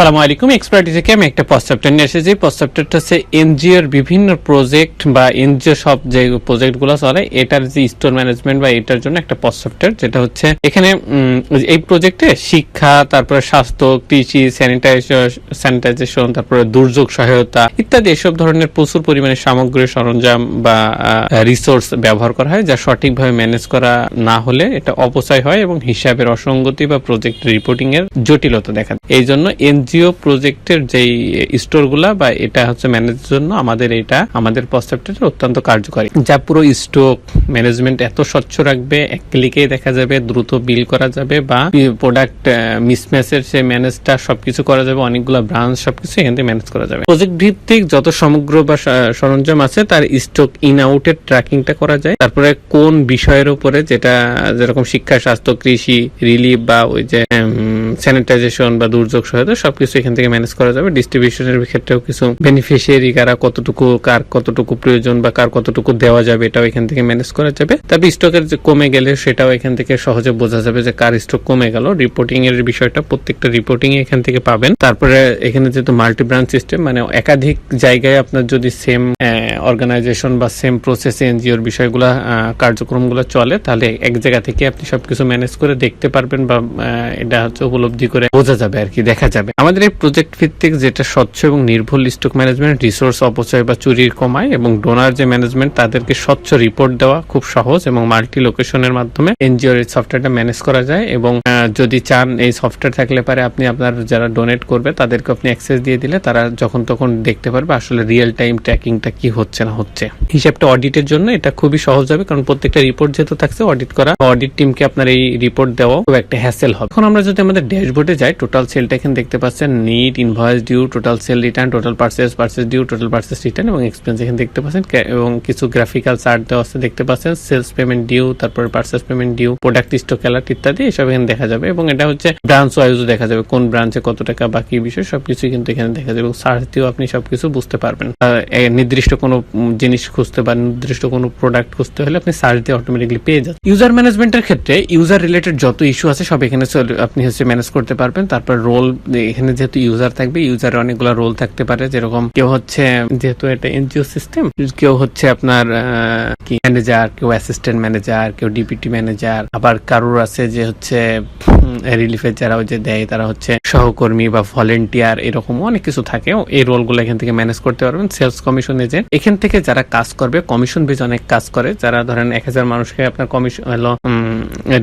আসসালামু আলাইকুম এক্সপার্ট থেকে আমি একটা প্রস্তাবটা নিয়ে এসেছি প্রস্তাবটা হচ্ছে এনজিওর বিভিন্ন প্রজেক্ট বা এনজিও সব যে প্রজেক্টগুলো চলে, এটার যে স্টোর ম্যানেজমেন্ট বা এটার জন্য একটা প্রস্তাবটা যেটা হচ্ছে এখানে এই প্রজেক্টে শিক্ষা, তারপরে স্বাস্থ্য, কৃষি স্যানিটাইজেশন তারপরে দুর্যোগ সহায়তা ইত্যাদি এসব ধরনের প্রচুর পরিমাণে সামগ্রী সরঞ্জাম বা রিসোর্স ব্যবহার করা হয়, যা সঠিকভাবে ম্যানেজ করা না হলে এটা অপচয় হয় এবং হিসাবের অসঙ্গতি বা প্রজেক্ট রিপোর্টিং এর জটিলতা দেখা। এই জন্য এনজিও প্রজেক্টের যেই স্টোরগুলা বা এটা হচ্ছে ম্যানেজের জন্য আমাদের এটা, আমাদের প্রস্তাবটা অত্যন্ত কার্যকরী। যা পুরো স্টক ম্যানেজমেন্ট এত স্বচ্ছ রাখবে, এক ক্লিকেই দেখা যাবে, দ্রুত বিল করা যাবে বা প্রোডাক্ট মিসম্যাচের সে ম্যানেজটা সবকিছু করা যাবে, অনেকগুলো ব্রাঞ্চ সবকিছু এখান থেকে ম্যানেজ করা যাবে। প্রজেক্ট ভিত্তিক যত সমগ্র বা সরঞ্জাম আছে, তার স্টক ইন আউটের ট্র্যাকিংটা করা যায়। তারপরে কোন বিষয়ের উপরে যেটা, যেরকম শিক্ষা, স্বাস্থ্য, কৃষি রিলিফ বা ওই যে স্যানিটাইজেশন বা দুর্যোগ সহায়তা সবকিছু এখান থেকে ম্যানেজ করা যাবে। ডিস্ট্রিবিউশনের ক্ষেত্রেও কিছু বেনিফিশিয়ারি কারা কতটুকু, কার কতটুকু প্রয়োজন বা কার কতটুকু দেওয়া যাবে, এটাও এখান থেকে ম্যানেজ করা যাবে। তারপর স্টকের যে কমে গেলে সেটাও এখান থেকে সহজে বোঝা যাবে যে কার স্টক কমে গেল। রিপোর্টিং এর বিষয়টা প্রত্যেকটা রিপোর্টিং এখান থেকে পাবেন। তারপরে এখানে যেহেতু মাল্টি ব্রাঞ্চ সিস্টেম মানে একাধিক জায়গায় আপনার যদি সেম অর্গানাইজেশন বা সেম প্রসেস এনজিওর বিষয়গুলো কার্যক্রমগুলো চলে, তাহলে এক জায়গা থেকে আপনি সবকিছু ম্যানেজ করে দেখতে পারবেন বা এটা হচ্ছে উপলব্ধি করে বোঝা যাবে আর কি, দেখা যাবে। আমাদের এই প্রজেক্ট ভিত্তিক যেটা স্বচ্ছ এবং নির্ভুল স্টক ম্যানেজমেন্ট রিসোর্স অপচয় বা চুরির কমায় এবং ডোনার যে ম্যানেজমেন্ট তাদেরকে স্বচ্ছ রিপোর্ট দেওয়া খুব সহজ এবং মাল্টি লোকেশনের মাধ্যমে এনজিওর এই সফটওয়্যারটা ম্যানেজ করা যায় এবং যদি চান এই সফটওয়্যার থাকলে পারে আপনি আপনার যারা ডোনেট করবে, তাদেরকে আপনি অ্যাক্সেস দিয়ে দিলে তারা যখন তখন দেখতে পারবে আসলে রিয়েল টাইম ট্র্যাকিংটা কি হচ্ছে না হচ্ছে। হিসাবটা অডিটের জন্য এটা খুবই সহজ হবে কারণ প্রত্যেকটা রিপোর্ট যেহেতু থাকছে অডিট করা অডিট টিমকে আপনার এই রিপোর্ট দেওয়া খুব একটা হ্যাসেল হবে। এখন আমরা যদি আমাদের ড্যাশবোর্ডে যাই টোটাল সেলটা এখানে দেখতে পাচ্ছেন net invoice due total sale return total purchase purchase due total purchase return এবং এক্সপেন্স এখানে দেখতে পাচ্ছেন। এবং কিছু গ্রাফিক্যাল চার্ট দেওয়া আছে, দেখতে পাচ্ছেন সেলস পেমেন্ট ডিউ তারপর purchase payment due product stock alert ইত্যাদি, এসব এখানে দেখা যাবে এবং এটা হচ্ছে ব্রাঞ্চ ওয়াইজও দেখা যাবে, কোন ব্রাঞ্চে কত টাকা বাকি বিষয় সবকিছু কিন্তু এখানে দেখা যাবে এবং সার্চ দিয়েও আপনি সবকিছু বুঝতে পারবেন। নির্দিষ্ট কোনো জিনিস খুঁজতে বা নির্দিষ্ট কোনো প্রোডাক্ট খুঁজতে হলে আপনি সার্চ দিয়ে অটোমেটিকলি পেয়ে যাবেন ইউজার ম্যানেজমেন্টের ক্ষেত্রে ইউজার রিলেটেড যত ইস্যু আছে সব এখানে আপনি হচ্ছে ম্যানেজ করতে পারবেন। তারপর রোল এখানে যেহেতু ইউজার থাকবে ইউজারের অনেকগুলো রোল থাকতে পারে। যেরকম কেউ হচ্ছে, যেহেতু এটা এনজিও সিস্টেম কেউ হচ্ছে আপনার কি ম্যানেজার কেউ অ্যাসিস্ট্যান্ট ম্যানেজার কেউ ডিপিটি ম্যানেজার আবার কারোর আছে যে হচ্ছে রিলিফের যারা যে দেয়, তারা হচ্ছে সহকর্মী বা ভলেন্টিয়ার এরকম অনেক কিছু থাকে। এই রোলগুলো এখান থেকে ম্যানেজ করতে পারবেন। সেলস কমিশন এজেন্ট এখান থেকে যারা কাজ করবে কমিশন বেজ অনেক কাজ করে। যারা ধরেন এক হাজার মানুষকে আপনার কমিশন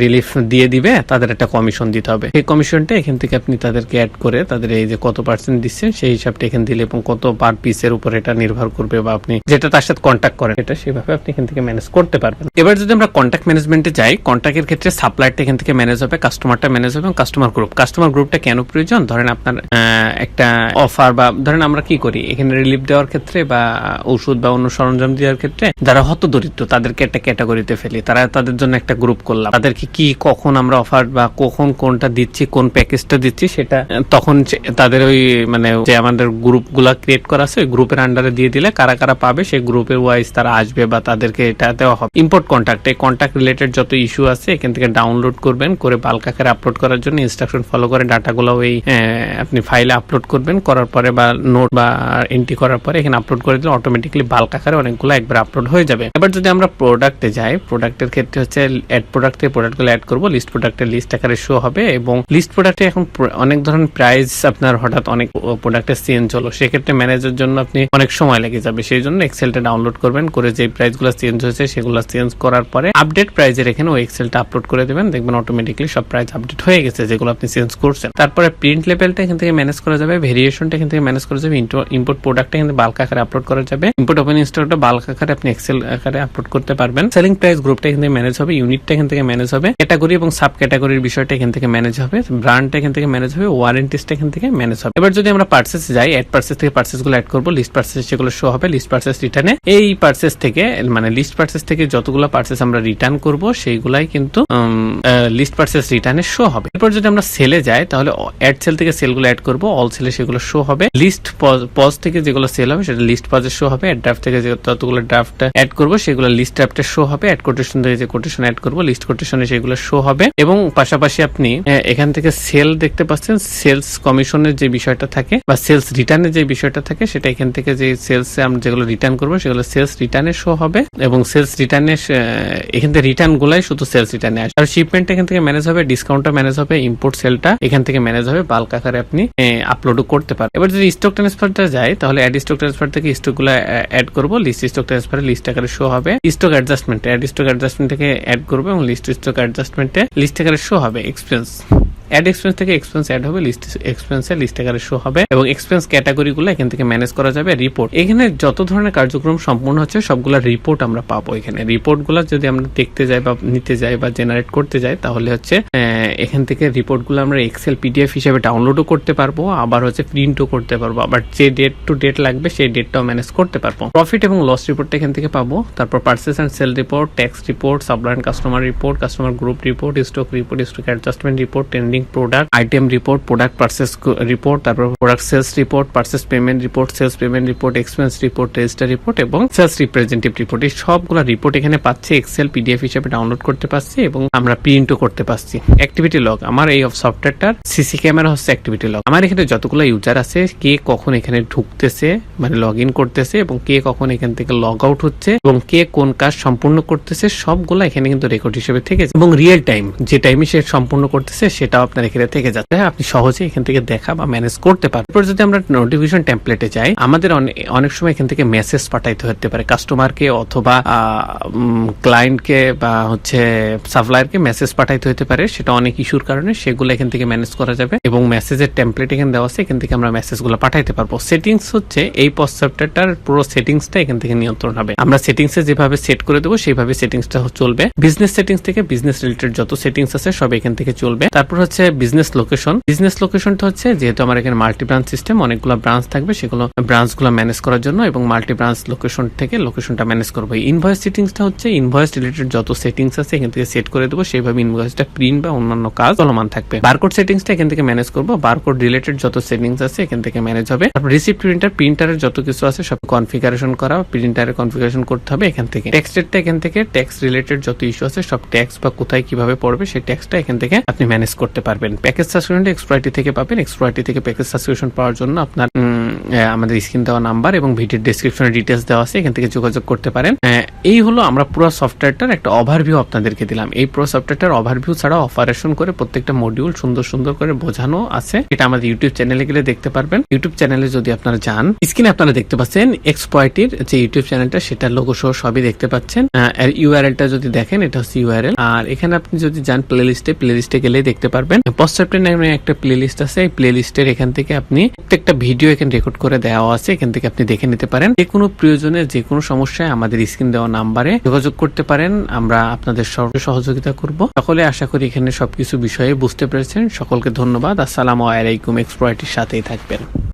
রিলিফ দিয়ে দিবে, তাদের একটা কমিশন দিতে হবে। এই কমিশনটা এখান থেকে আপনি তাদেরকে অ্যাড করে, তাদের এই যে কত পার্সেন্ট দিচ্ছেন, সেই হিসাবটা এখানে দিলে এবং কত পার পিসের উপর এটা নির্ভর করবে বা আপনি যেটা তার সাথে কন্ট্যাক্ট করেন, এটা সেভাবে আপনি এখান থেকে ম্যানেজ করতে পারবেন। এবার যদি আমরা কন্ট্যাক্ট ম্যানেজমেন্টে যাই কন্ট্যাক্টের ক্ষেত্রে সাপ্লাইটা এখান থেকে ম্যানেজ হবে কাস্টমারটা ম্যানেজ হবে এবং কাস্টমার গ্রুপ কাস্টমার গ্রুপটা কেন প্রয়োজন? ধরেন আপনার একটা অফার বা, ধরেন আমরা কি করি? এখানে রিলিফ দেওয়ার ক্ষেত্রে বা, ওষুধ বা অন্য সরঞ্জাম দেওয়ার ক্ষেত্রে যারা হত দরিদ্র তাদেরকে একটা ক্যাটাগরিতে ফেলি। তারা তাদের জন্য একটা গ্রুপ করলাম। তাদেরকে কি, কখন আমরা অফার বা, কখন কোনটা দিচ্ছি, কোন প্যাকেজটা দিচ্ছি, সেটা, তখন তাদের ওই মানে যে আমাদের গ্রুপগুলা ক্রিয়েট করা আছে গ্রুপের আন্ডারে দিয়ে দিলে কারা কারা পাবে, সেই গ্রুপের ওয়াইজ তারা আসবে বা তাদেরকে এটা দেওয়া হবে। ইম্পোর্ট কন্ট্যাক্ট এই কন্ট্যাক্ট রিলেটেড যত ইস্যু আছে, এখান থেকে ডাউনলোড করবেন, করে বাল্ক আকারে আপলোড করার জন্য ইনস্ট্রাকশন ফলো করে ডাটাগুলো ওই আপনি ফাইলে আপলোড করবেন, করার পরে বা নোট বা এন্ট্রি করার পরে এখানে আপলোড করে দিলে অটোমেটিকলি বাল্ক আকারে অনেকগুলো একবার আপলোড হয়ে যাবে। এবার যদি আমরা প্রোডাক্টে যাই প্রোডাক্টের ক্ষেত্রে হচ্ছে অ্যাড প্রোডাক্টে প্রোডাক্টগুলো অ্যাড করব লিস্ট প্রোডাক্টের লিস্ট আকারে শো হবে এবং লিস্ট প্রোডাক্টে এখন অনেক ধরনের প্রাইস আপনার হঠাৎ অনেক প্রোডাক্টের চেঞ্জ হলো। সেক্ষেত্রে ম্যানেজের জন্য আপনি অনেক সময় লেগে যাবে। সেই জন্য এক্সেলটা ডাউনলোড করবেন, করে যে প্রাইসগুলো চেঞ্জ হয়েছে সেগুলো চেঞ্জ করার পরে আপডেট প্রাইজের এখানে ওই এক্সেলটা আপলোড করে দেবেন। দেখবেন অটোমেটিকলি সব প্রাইস আপডেট হয়ে গেছে, যেগুলো আপনি চেঞ্জ করছেন। তারপরে প্রিন্ট লেভেলটা এখান থেকে ম্যানেজ করা যাবে ভেরিয়েশনটা এখান থেকে ম্যানেজ করা যাবে ইম্পোর্ট প্রোডাক্টটা এখানে বাল্ক আকারে আপলোড করা যাবে। ইম্পোর্ট ওপেন ইনস্টলটা বাল্ক আকারে আপনি এক্সেল আকারে আপলোড করতে পারবেন। সেলিং প্রাইস গ্রুপটা এখান থেকে ম্যানেজ হবে ইউনিটটা এখান থেকে ম্যানেজ হবে। ক্যাটাগরি এবং সাব ক্যাটাগরির বিষয়টা এখান থেকে ম্যানেজ হবে ব্র্যান্ডটা এখান থেকে ম্যানেজ হবে ওয়ারেন্টিসটা এখান থেকে ম্যানেজ হবে। এবার যদি আমরা পার্সেস যাই অ্যাড পার্সেস থেকে পার্সেসগুলো অ্যাড করব লিস্ট পার্সেস সেগুলো শো হবে লিস্ট পার্সেস রিটার্নে এই পার্সেস থেকে মানে লিস্ট পার্সেস থেকে যতগুলো পার্সেস আমরা রিটার্ন করব, সেইগুলাই কিন্তু লিস্ট পার্সেস রিটার্নে শো হবে। এরপর যদি আমরা সেলে যাই, তাহলে অ্যাড সেল থেকে সেলগুলো অ্যাড করব অল সেলে সেগুলো শো হবে। লিস্ট পজ থেকে যেগুলো সেল হবে, সেটা লিস্ট পজে শো হবে। অ্যাড ড্রাফট থেকে যে ততগুলো ড্রাফট অ্যাড করব, সেগুলো লিস্ট ড্রাফটে শো হবে। অ্যাড কোটেশন থেকে যে কোটেশন অ্যাড করব লিস্ট কোটেশনে সেগুলো শো হবে। এবং পাশাপাশি আপনি এখান থেকে সেল দেখতে পাচ্ছেন সেলস কমিশনের যে বিষয়টা থাকে, বা সেলস রিটার্নের যে বিষয়টা থাকে, সেটা এখান থেকে যে সেলস আমরা যেগুলো রিটার্ন করব, সেগুলো সেলস রিটার্নে শো হবে। এবং সেলস রিটার্নে এখান থেকে রিটার্ন গুলাই শুধু সেলস রিটার্নে আসবে আর শিপমেন্ট এখান থেকে ম্যানেজ হবে ডিসকাউন্টটা ম্যানেজ হবে ইম্পোর্ট সেলটা এখান থেকে ম্যানেজ হবে বাল্ক আকারে আপনি আপলোডও করতে পারেন। এবার যদি স্টক ট্রান্সফারটা যায়, তাহলে অ্যাড স্টক ট্রান্সফার থেকে স্টকগুলো অ্যাড করব লিস্ট স্টক ট্রান্সফারে লিস্ট আকারে শো হবে stock adjustment add stock adjustment থেকে অ্যাড করব এবং লিস্ট স্টক অ্যাডজাস্টমেন্টে লিস্ট আকারে শো হবে এক্সপেন্স অ্যাড এক্সপেন্স থেকে এক্সপেন্স অ্যাড হবে লিস্ট এক্সপেন্সে লিস্ট আকারে শো হবে এবং এক্সপেন্স ক্যাটাগরিগুলো এখান থেকে ম্যানেজ করা যাবে রিপোর্ট এখানে যত ধরনের কার্যক্রম সম্পূর্ণ হচ্ছে, সবগুলা রিপোর্ট আমরা পাবো এখানে। রিপোর্টগুলো যদি আমরা দেখতে যাই বা নিতে যাই বা জেনারেট করতে যাই, তাহলে হচ্ছে এখান থেকে রিপোর্টগুলো আমরা এক্সেল পিডিএফ হিসেবে ডাউনলোডও করতে পারব, আবার হচ্ছে প্রিন্টও করতে পারব, আবার যে ডেট টু ডেট লাগবে, সেই ডেটটাও ম্যানেজ করতে পারব। প্রফিট এবং লস রিপোর্টটা এখান থেকে পাবো, তারপর purchase and sale report tax report supplier customer report customer group report stock report stock adjustment report trending product item report product purchase report তারপর product sales report purchase payment report sales payment report expense report register report এবং sales representative report এই সবগুলো report এখানে পাচ্ছি Excel PDF হিসেবে download করতে পারছি এবং আমরা প্রিন্টও করতে পারছি অ্যাক্টিভিটি লগ আমার এই সফটওয়্যারটার সিসি ক্যামেরা হচ্ছে অ্যাক্টিভিটি লগ আমার এখানে যতগুলো ইউজার আছে, কে কখন এখানে ঢুকতেছে মানে লগ ইন করতেছে এবং কে কখন এখান থেকে লগ আউট হচ্ছে এবং কে কোন কাজ সম্পূর্ণ করতেছে, সবগুলো এখানে কিন্তু রেকর্ড হিসেবে থেকে। এবং রিয়েল টাইম যে টাইমে সে সম্পূর্ণ করতেছে, সেটাও আপনার এখানে থেকে যাচ্ছে। হ্যাঁ, আপনি সহজে এখান থেকে দেখা বা ম্যানেজ করতে পারেন। এরপর যদি আমরা নোটিফিকেশন টেমপ্লেটে যাই আমাদের অনেক সময় এখান থেকে মেসেজ পাঠাইতে হতে পারে। কাস্টমারকে অথবা ক্লায়েন্টকে বা হচ্ছে সাপ্লায়ারকে মেসেজ পাঠাইতে হতে পারে। সেটা অনেক ইস্যুর কারণে সেগুলো এখান থেকে ম্যানেজ করা যাবে এবং মেসেজের টেমপ্লেট এখানে দেওয়া আছে। এখান থেকে আমরা মেসেজগুলো পাঠাইতে পারব। সেটিংস হচ্ছে এই সফটওয়্যারটার পুরো সেটিংসটা এখান থেকে নিয়ন্ত্রণ হবে। আমরা সেটিংসে যেভাবে সেট করে দেবো সেইভাবে সেটিংসটা চলবে। বিজনেস সেটিংস থেকে বিজনেস রিলেটেড যত সেটিংস আছে সব এখান থেকে চলবে। তারপর হচ্ছে বিজনেস লোকেশন বিজনেস লোকেশনটা হচ্ছে যেহেতু আমার এখানে মাল্টি ব্রাঞ্চ সিস্টেম অনেকগুলো ব্রাঞ্চ থাকবে, সেগুলো ব্রাঞ্চগুলো ম্যানেজ করার জন্য এবং মাল্টি ব্রাঞ্চ লোকেশন থেকে লোকেশনটা ম্যানেজ করব। ইনভয়েস সেটিংসটা হচ্ছে ইনভয়েস রিলেটেড যত সেটিংস আছে, এখান থেকে সেট করে দেবো, সেইভাবে ইনভয়েসটা প্রিন্ট বা অন্যান্য কাজ চলমান থাকবে। বারকোড সেটিংসটা এখান থেকে ম্যানেজ করব। বারকোড রিলেটেড যত সেটিংস আছে, এখান থেকে ম্যানেজ হবে। তারপর রিসিপ্ট প্রিন্টার প্রিন্টারের যত কিছু আছে, সব কনফিগারেশন করা প্রিন্টারের কনফিগারেশন করতে হবে এখান থেকে। টেক্সটেরটা এখান থেকে ট্যাক্স রিলেটেড যত ইস্যু আছে, সব ট্যাক্স বা কোথায় কীভাবে পড়বে, সেই ট্যাক্সটা এখান থেকে আপনি ম্যানেজ করতে পারবেন। প্যাকেজ সাবস্ক্রিপশনটা এক্সপ্রাইটি থেকে পাবেন। এক্সপ্রাইটি থেকে প্যাকেজ সাবস্ক্রিপশন পাওয়ার জন্য আপনার আমাদের স্ক্রিন দেওয়া নাম্বার এবং ভিডিওর ডিসক্রিপশনে ডিটেলস দেওয়া আছে। এখান থেকে যোগাযোগ করতে পারেন। এই হলো আমরা পুরো সফটওয়্যারটার একটা ওভারভিউ আপনাদেরকে দিলাম। এই পুরো সফটওয়্যারটার ওভারভিউ ছাড়া অপারেশন করে প্রত্যেকটা মডিউল সুন্দর সুন্দর করে বোঝানো আছে। এটা আমাদের ইউটিউব চ্যানেলে গেলে দেখতে পারবেন। ইউটিউব চ্যানেলে যদি আপনারা যান স্ক্রিনে আপনারা দেখতে পাচ্ছেন এক্সপয়েটির যে ইউটিউব চ্যানেলটা সেটা লোগো সহ সবই দেখতে পাচ্ছেন। আর ইউআরএলটা যদি দেখেন, এটা হচ্ছে ইউআরএল আর এখানে আপনি যদি যান প্লে লিস্টে প্লে লিস্টে গেলেই দেখতে পারবেন। পশ্চাৎ নামে একটা প্লে লিস্ট আছে। এই প্লে লিস্টের এখান থেকে আপনি প্রত্যেকটা ভিডিও এখানে রেকর্ড করে দেওয়া আছে। এখান থেকে আপনি দেখে নিতে পারেন। যে কোনো প্রয়োজনে, যে কোনো সমস্যায় আমাদের স্ক্রিন নাম্বারে যোগাযোগ করতে পারেন। আমরা আপনাদের সর্ব সহযোগিতা করব। সকলে আশা করি এখানে সবকিছু বিষয়ে বুঝতে পেরেছেন। সকলকে ধন্যবাদ। আসসালাম আলাইকুম। এক্সপ্রয়টির সাথেই থাকবেন।